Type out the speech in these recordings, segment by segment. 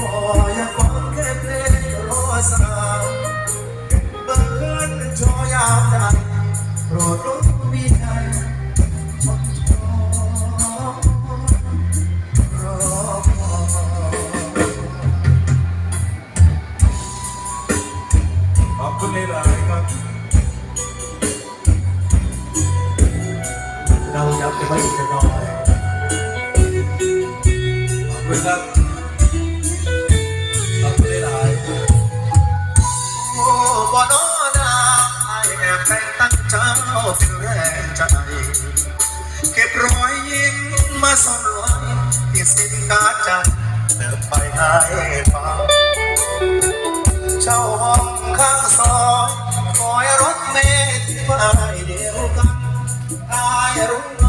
Oh, you're fucking playing the rose. หลายครับ เราอยากไปไว้อีกจะนอยขอบคุณครับขอบคุณหลายโอ้บ่นอนาไอแแฝงตั้งเจ้าเป็นแรงใจ เก็บรอยยิ้มมาซ่อนไว้ที่สิ้นกาจันเดินไปให้ฟ้าเจ้าห้องข้างซอย ฝ่ายเดียวกันตายรู้ม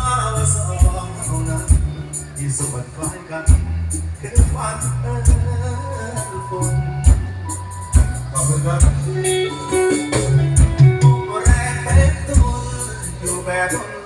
สองเนที่ส่วนลายกันคือฝันเออฝนขอบคุณครับแรงเป็นตู้แบบ